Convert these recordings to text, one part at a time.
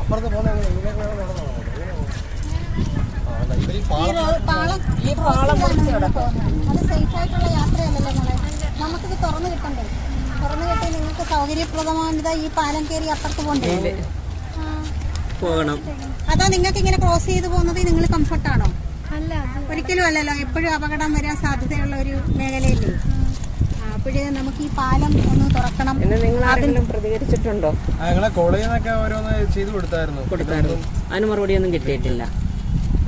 അപ്പുറത്ത് ഇവർ ഈ പാളം മുറിച്ച് കിടക്കും. അത് സേഫ് ആയിട്ടുള്ള യാത്രയല്ലല്ലോ മോളെ നമുക്കിത് തുറന്നു കിട്ടണ്ടേ തുറന്നു കിട്ടി നിങ്ങൾക്ക് ഈ പാലം കയറി അപ്പുറത്ത്. പോകണം അതാ നിങ്ങൾക്ക് ഇങ്ങനെ ക്രോസ് ചെയ്ത് പോകുന്നത് നിങ്ങൾ കംഫർട്ടാണോ അല്ല ഒരിക്കലും അല്ലല്ലോ എപ്പോഴും അപകടം വരാൻ സാധ്യതയുള്ള ഒരു മേഖലയല്ലേ അപ്പോഴേ നമുക്ക് ഈ പാലം ഒന്ന് തുറക്കണം. ആരെങ്കിലും പ്രതികരിച്ചിട്ടുണ്ടോ? ഞങ്ങളെ കോളേജിൽ നിന്നൊക്കെ ഓരോന്ന് ചെയ്തു കൊടുത്തായിരുന്നു. കൊടുത്തായിരുന്നു. അതിന് മറുപടിയൊന്നും കിട്ടിയിട്ടില്ല.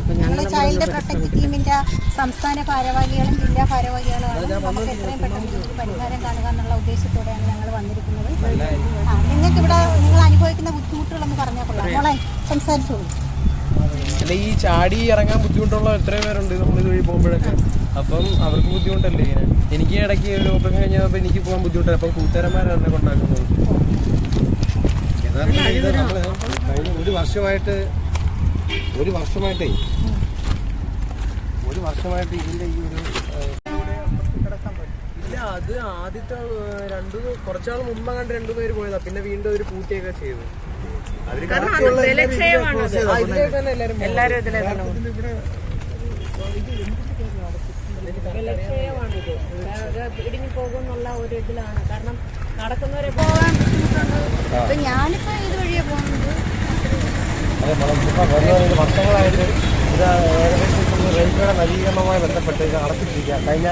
അപ്പൊ ഞങ്ങൾ ഞങ്ങൾ ചൈൽഡ് പ്രൊട്ടക്ട് ടീമിന്റെ സംസ്ഥാന ഭാരവാഹികളും ജില്ലാ ഭാരവാഹികളുമാണ് നമുക്ക് എത്രയും പെട്ടെന്ന് പരിഹാരം കാണുക എന്നുള്ള ഉദ്ദേശത്തോടെയാണ് ഞങ്ങൾ വന്നിരിക്കുന്നത്. നിങ്ങൾക്ക് ഇവിടെ നിങ്ങൾ അനുഭവിക്കുന്ന ബുദ്ധിമുട്ടുകളൊന്ന് പറഞ്ഞാൽ കൊള്ളാം. മോളെ സംസാരിച്ചോളൂ. അല്ല ഈ ചാടി ഇറങ്ങാൻ ബുദ്ധിമുട്ടുള്ള എത്രയോ പേരുണ്ട് നമ്മൾ ഇതുവഴി പോകുമ്പോഴൊക്കെ. അപ്പം അവർക്ക് ബുദ്ധിമുട്ടല്ലേ ഇങ്ങനെ? എനിക്ക് ഇടയ്ക്ക് ഒരു ഓപ്പറേഷൻ കഴിഞ്ഞപ്പോൾ എനിക്ക് പോകാൻ ബുദ്ധിമുട്ടാണ് അപ്പം കൂട്ടുകാരന്മാരാണ് എന്നെ കൊണ്ടാക്കുന്നത്. യഥാർത്ഥത്തിൽ കഴിഞ്ഞ ഒരു വർഷമായിട്ട് ഒരു വർഷമായിട്ടേ ഒരു വർഷമായിട്ട് ഇതിന്റെ ഈ ഒരു ഇല്ല അത് ആദ്യത്തെ രണ്ടു കുറച്ചാൾ മുമ്പ് കണ്ട് രണ്ടുപേര് പോയതാ. പിന്നെ വീണ്ടും ഒരു പൂട്ടിയൊക്കെ ചെയ്തു. എല്ലാരും. ഇതിലെ ഇവിടെ ലക്ഷ്യമാണിത് ഇടിഞ്ഞു പോകുന്നുള്ള ഒരു ഇതിലാണ്. കാരണം നടക്കുന്നവരെ പോകാൻ ബുദ്ധിമുട്ടുണ്ട് ഇപ്പൊ ഞാനിപ്പോ വഴിയെ പോകുന്നത്? ഇത് വർഷങ്ങളായിട്ട് ഇത് ഏകദേശം റെയിൽവേയുടെ നവീകരണവുമായി ബന്ധപ്പെട്ട് ഇത് അടച്ചിട്ടിരിക്കുക കഴിഞ്ഞ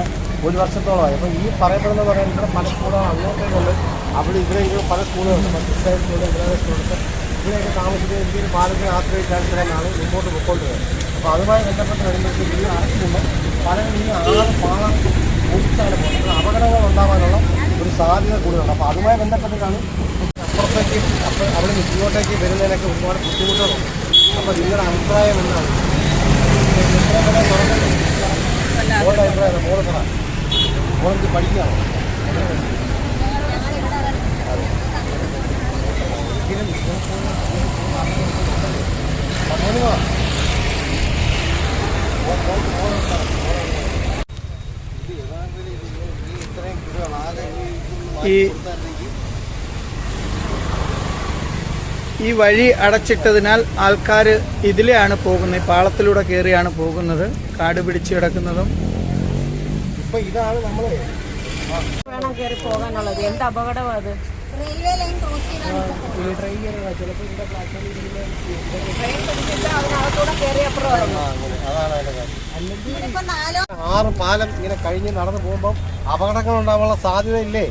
ഒരു വർഷത്തോളമായി. അപ്പോൾ ഈ പറയപ്പെടുന്ന പറയുന്നത് ഇവിടെ പല സ്കൂളുകൾ അങ്ങോട്ടേക്കുണ്ട് അവിടെ ഇതിലേക്ക് പല സ്കൂളുകളുണ്ട് മധ്യസ്ഥായ സ്കൂളുകൾ ഗ്രാമ സ്കൂളൊക്കെ ഇവിടെയൊക്കെ താമസിക്കുന്ന രീതിയിൽ പാലത്തിനെ ആശ്രയിക്കാൻ തന്നെയാണ് മുമ്പോട്ട് പോയിക്കൊണ്ടിരുന്നത്. അപ്പോൾ അതുമായി ബന്ധപ്പെട്ട് വരുമ്പോഴത്തേക്കും ഈ അടച്ചിടുമ്പോൾ പലരും ഈ ആറ് പാളം ഒഴിച്ചാണ് പോകുന്നത് അപകടങ്ങൾ ഉണ്ടാകാനുള്ള ഒരു സാധ്യത കൂടുതലുണ്ട്. അപ്പോൾ അതുമായി ബന്ധപ്പെട്ടിട്ടാണ് അപ്പുറത്തേക്ക് അപ്പോൾ അവിടെ നിന്ന് ഇങ്ങോട്ടേക്ക് വരുന്നതിനൊക്കെ ഒരുപാട് ബുദ്ധിമുട്ടുകളുണ്ട് അപ്പോൾ നിങ്ങളുടെ അഭിപ്രായം എന്താണ്? മോളുടെ അഭിപ്രായം മോൾ പറ. മോന് ഈ ഈ വഴി അടച്ചിട്ടതിനാൽ ആൾക്കാർ ഇതിലെയാണ് പോകുന്നത് ഈ പാളത്തിലൂടെ കയറിയാണ് പോകുന്നത് കാട് പിടിച്ച് കിടക്കുന്നതും. ഇപ്പൊ ഇതാണ് നമ്മൾ വേണം കയറി പോകാനുള്ളത്. എന്ത് അപകടമാണ് അത്? റെയിൽവേ ലൈൻ ക്രോസ് ചെയ്താണ് ഈ ട്രെയിൻ കയറുക ചിലപ്പോൾ ഇവിടെ പ്ലാറ്റ്ഫോമിൽ ഇരിക്കുന്ന ട്രെയിൻ പിടിച്ചിട്ട് അതിനകത്തൂടെ കയറി അപ്പുറം ഇറങ്ങും. അതാണ് അതിന്റെ കാര്യം. ആറ് പാലം ഇങ്ങനെ കഴിഞ്ഞ് നടന്നു പോകുമ്പോൾ അപകടങ്ങൾ ഉണ്ടാവാനുള്ള സാധ്യത ഇല്ലേ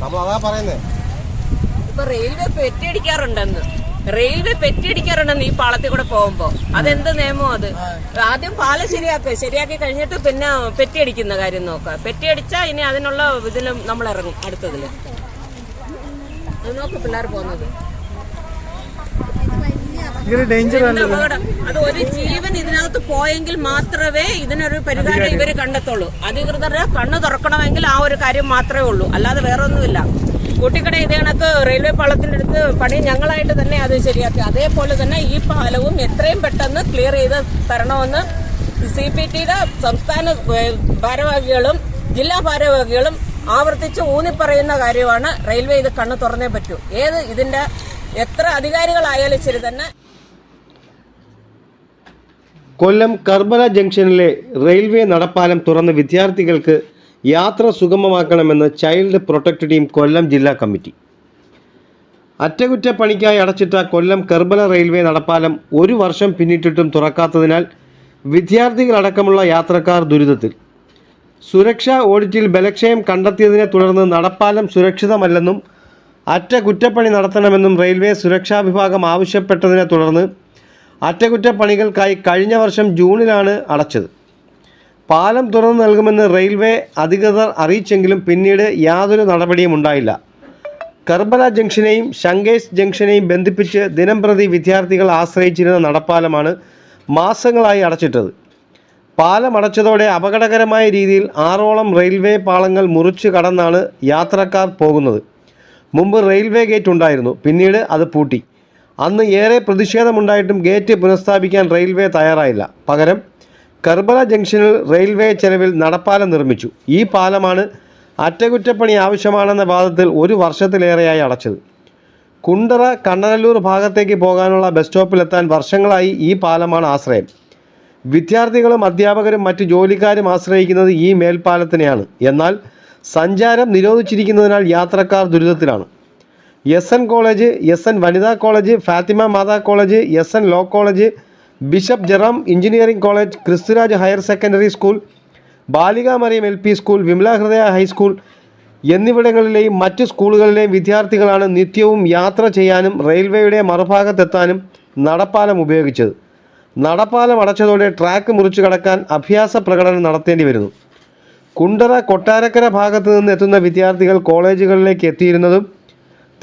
നമ്മൾ അതാ പറയുന്നത് ഇപ്പൊ റെയിൽവേ പെറ്റിയടിക്കാറുണ്ടെന്ന് റെയിൽവേ പെറ്റിയടിക്കാറുണ്ടെന്ന് ഈ പാളത്തിൽ കൂടെ പോകുമ്പോ. അതെന്ത് നിയമം അത്? ആദ്യം പാലം ശരിയാക്കുക ശരിയാക്കി കഴിഞ്ഞിട്ട് പിന്നെ പെറ്റിയടിക്കുന്ന കാര്യം നോക്കുക. പെറ്റിയടിച്ചാ ഇനി അതിനുള്ള ഇതിലും നമ്മൾ ഇറങ്ങും അടുത്തതിൽ. നോക്ക് പിള്ളേർ പോകുന്നത്. അത് ഒരു ജീവൻ ഇതിനകത്ത് പോയെങ്കിൽ മാത്രമേ ഇതിനൊരു പരിഹാരം ഇവർ കണ്ടെത്തുള്ളൂ. അധികൃതരുടെ കണ്ണ് തുറക്കണമെങ്കിൽ ആ ഒരു കാര്യം മാത്രമേ ഉള്ളൂ. അല്ലാതെ വേറെ ഒന്നുമില്ല കുട്ടിക്കട ഇതിനകത്ത് കണക്ക് റെയിൽവേ പാളത്തിന്റെ അടുത്ത് പണി ഞങ്ങളായിട്ട് തന്നെ അത് ശരിയാക്കി. അതേപോലെ തന്നെ ഈ പാലവും എത്രയും പെട്ടെന്ന് ക്ലിയർ ചെയ്ത് തരണമെന്ന് സി പി ടിയുടെ സംസ്ഥാന ഭാരവാഹികളും ജില്ലാ ഭാരവാഹികളും ആവർത്തിച്ച് ഊന്നിപ്പറയുന്ന കാര്യമാണ് റെയിൽവേ ഇത് കണ്ണു തുറന്നേ പറ്റൂ. ഏത് ഇതിന്റെ എത്ര അധികാരികളായാലും ശരി തന്നെ കൊല്ലം കർബല ജംഗ്ഷനിലെ റെയിൽവേ നടപ്പാലം തുറന്ന് വിദ്യാർത്ഥികൾക്ക് യാത്ര സുഗമമാക്കണമെന്ന് ചൈൽഡ് പ്രൊട്ടക്ട് ടീം കൊല്ലം ജില്ലാ കമ്മിറ്റി. അറ്റകുറ്റപ്പണിക്കായി അടച്ചിട്ട കൊല്ലം കർബല റെയിൽവേ നടപ്പാലം ഒരു വർഷം പിന്നിട്ടിട്ടും തുറക്കാത്തതിനാൽ വിദ്യാർത്ഥികളടക്കമുള്ള യാത്രക്കാർ ദുരിതത്തിൽ. സുരക്ഷാ ഓഡിറ്റിൽ ബലക്ഷയം കണ്ടെത്തിയതിനെ തുടർന്ന് നടപ്പാലം സുരക്ഷിതമല്ലെന്നും അറ്റകുറ്റപ്പണി നടത്തണമെന്നും റെയിൽവേ സുരക്ഷാ വിഭാഗം ആവശ്യപ്പെട്ടതിനെ തുടർന്ന് അറ്റകുറ്റപ്പണികൾക്കായി കഴിഞ്ഞ വർഷം ജൂണിലാണ് അടച്ചത്. പാലം തുറന്നു നൽകുമെന്ന് റെയിൽവേ അധികൃതർ അറിയിച്ചെങ്കിലും പിന്നീട് യാതൊരു നടപടിയും ഉണ്ടായില്ല. കർബല ജംഗ്ഷനെയും ശങ്കേസ് ജംഗ്ഷനെയും ബന്ധിപ്പിച്ച് ദിനംപ്രതി വിദ്യാർത്ഥികൾ ആശ്രയിച്ചിരുന്ന നടപ്പാലമാണ് മാസങ്ങളായി അടച്ചിട്ടത്. പാലം അടച്ചതോടെ അപകടകരമായ രീതിയിൽ ആറോളം റെയിൽവേ പാളങ്ങൾ മുറിച്ച് കടന്നാണ് യാത്രക്കാർ പോകുന്നത്. മുമ്പ് റെയിൽവേ ഗേറ്റ് ഉണ്ടായിരുന്നു പിന്നീട് അത് പൂട്ടി. അന്ന് ഏറെ പ്രതിഷേധമുണ്ടായിട്ടും ഗേറ്റ് പുനഃസ്ഥാപിക്കാൻ റെയിൽവേ തയ്യാറായില്ല. പകരം കർബല ജംഗ്ഷനിൽ റെയിൽവേ ചെലവിൽ നടപ്പാലം നിർമ്മിച്ചു. ഈ പാലമാണ് അറ്റകുറ്റപ്പണി ആവശ്യമാണെന്ന വാദത്തിൽ ഒരു വർഷത്തിലേറെയായി അടച്ചത്. കുണ്ടറ കണ്ണനല്ലൂർ ഭാഗത്തേക്ക് പോകാനുള്ള ബസ് സ്റ്റോപ്പിലെത്താൻ വർഷങ്ങളായി ഈ പാലമാണ് ആശ്രയം. വിദ്യാർത്ഥികളും അധ്യാപകരും മറ്റു ജോലിക്കാരും ആശ്രയിക്കുന്നത് ഈ മേൽപ്പാലത്തിനെയാണ്. എന്നാൽ സഞ്ചാരം നിരോധിച്ചിരിക്കുന്നതിനാൽ യാത്രക്കാർ ദുരിതത്തിലാണ്. S N college S N വനിതാ college Fatima Mata college S N law college bishop Jerome engineering college Christuraj higher secondary school Balika Mariyam L P school Vimala Hridaya high school എന്നിവിടങ്ങളിലെയും മറ്റ് സ്കൂളുകളിലെയും വിദ്യാർത്ഥികളാണ് നിത്യവും യാത്ര ചെയ്യാനും റെയിൽവേയുടെ മറുഭാഗത്തെത്താനും നടപ്പാലം ഉപയോഗിച്ചത്. നടപ്പാലം അടച്ചതോടെ ട്രാക്ക് മുറിച്ചു കടക്കാൻ അഭ്യാസ പ്രകടനം നടത്തേണ്ടി വരുന്നു. കുണ്ടറ കൊട്ടാരക്കര ഭാഗത്ത് നിന്ന് എത്തുന്ന വിദ്യാർത്ഥികൾ കോളേജുകളിലേക്ക് എത്തിയിരുന്നതും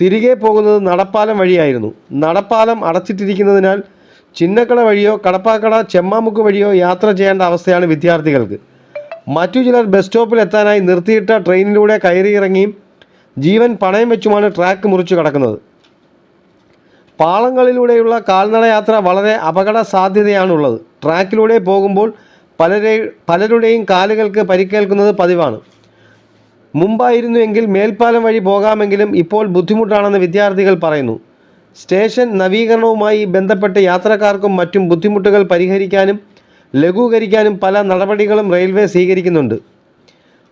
തിരികെ പോകുന്നത് നടപ്പാലം വഴിയായിരുന്നു. നടപ്പാലം അടച്ചിട്ടിരിക്കുന്നതിനാൽ ചിന്നക്കട വഴിയോ കടപ്പാക്കട ചെമ്മാമുക്ക് വഴിയോ യാത്ര ചെയ്യേണ്ട അവസ്ഥയാണ് വിദ്യാർത്ഥികൾക്ക്. മറ്റു ചിലർ ബസ് സ്റ്റോപ്പിൽ എത്താനായി നിർത്തിയിട്ട ട്രെയിനിലൂടെ കയറിയിറങ്ങിയും ജീവൻ പണയം വെച്ചുമാണ് ട്രാക്ക് മുറിച്ചു കടക്കുന്നത്. പാളങ്ങളിലൂടെയുള്ള കാൽനടയാത്ര വളരെ അപകട സാധ്യതയാണുള്ളത് ട്രാക്കിലൂടെ പോകുമ്പോൾ പലരെ പലരുടെയും കാലുകൾക്ക് പരിക്കേൽക്കുന്നത് പതിവാണ്. മുമ്പായിരുന്നുവെങ്കിൽ മേൽപ്പാലം വഴി പോകാമെങ്കിലും ഇപ്പോൾ ബുദ്ധിമുട്ടാണെന്ന് വിദ്യാർത്ഥികൾ പറയുന്നു. സ്റ്റേഷൻ നവീകരണവുമായി ബന്ധപ്പെട്ട് യാത്രക്കാർക്കും മറ്റും ബുദ്ധിമുട്ടുകൾ പരിഹരിക്കാനും ലഘൂകരിക്കാനും പല നടപടികളും റെയിൽവേ സ്വീകരിക്കുന്നുണ്ട്.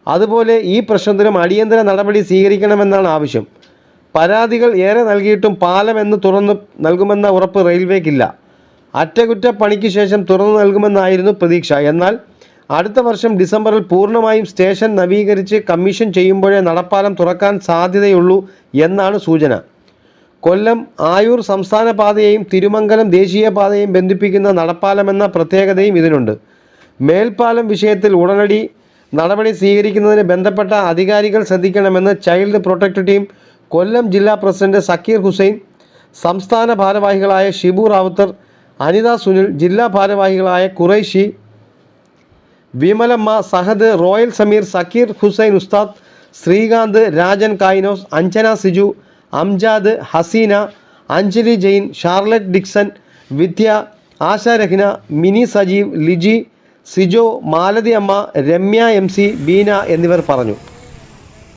അതുപോലെ ഈ പ്രശ്നത്തിനും അടിയന്തര നടപടി സ്വീകരിക്കണമെന്നാണ് ആവശ്യം. പരാതികൾ ഏറെ നൽകിയിട്ടും പാലം എന്ന് തുറന്ന് നൽകുമെന്ന ഉറപ്പ് റെയിൽവേക്കില്ല. അറ്റകുറ്റപ്പണിക്ക് ശേഷം തുറന്നു നൽകുമെന്നായിരുന്നു പ്രതീക്ഷ. എന്നാൽ അടുത്ത വർഷം ഡിസംബറിൽ പൂർണമായും സ്റ്റേഷൻ നവീകരിച്ച് കമ്മീഷൻ ചെയ്യുമ്പോഴേ നടപ്പാലം തുറക്കാൻ സാധ്യതയുള്ളൂ എന്നാണ് സൂചന. കൊല്ലം ആയൂർ സംസ്ഥാന പാതയെയും തിരുമംഗലം ദേശീയപാതയെയും ബന്ധിപ്പിക്കുന്ന നടപ്പാലമെന്ന പ്രത്യേകതയും ഇതിനുണ്ട്. മേൽപ്പാലം വിഷയത്തിൽ ഉടനടി നടപടി സ്വീകരിക്കുന്നതിന് ബന്ധപ്പെട്ട അധികാരികൾ ശ്രദ്ധിക്കണമെന്ന് ചൈൽഡ് പ്രൊട്ടക്ട് ടീം കൊല്ലം ജില്ലാ പ്രസിഡന്റ് സക്കീർ ഹുസൈൻ സംസ്ഥാന ഭാരവാഹികളായ ഷിബു റാവുത്തർ അനിത സുനിൽ ജില്ലാ ഭാരവാഹികളായ Qureshi Vimalamma Sahad Royal Sameer Sakeer Hussain Ustad Sreekanth Rajan Kainos Anjana Siju Amjad Haseena Anjali Jain Charlotte Dixon Vidya Asha Rahna Mini Sajeev Liji Sijo Malathi Amma Ramya M C Beena എന്നിവർ പറഞ്ഞു.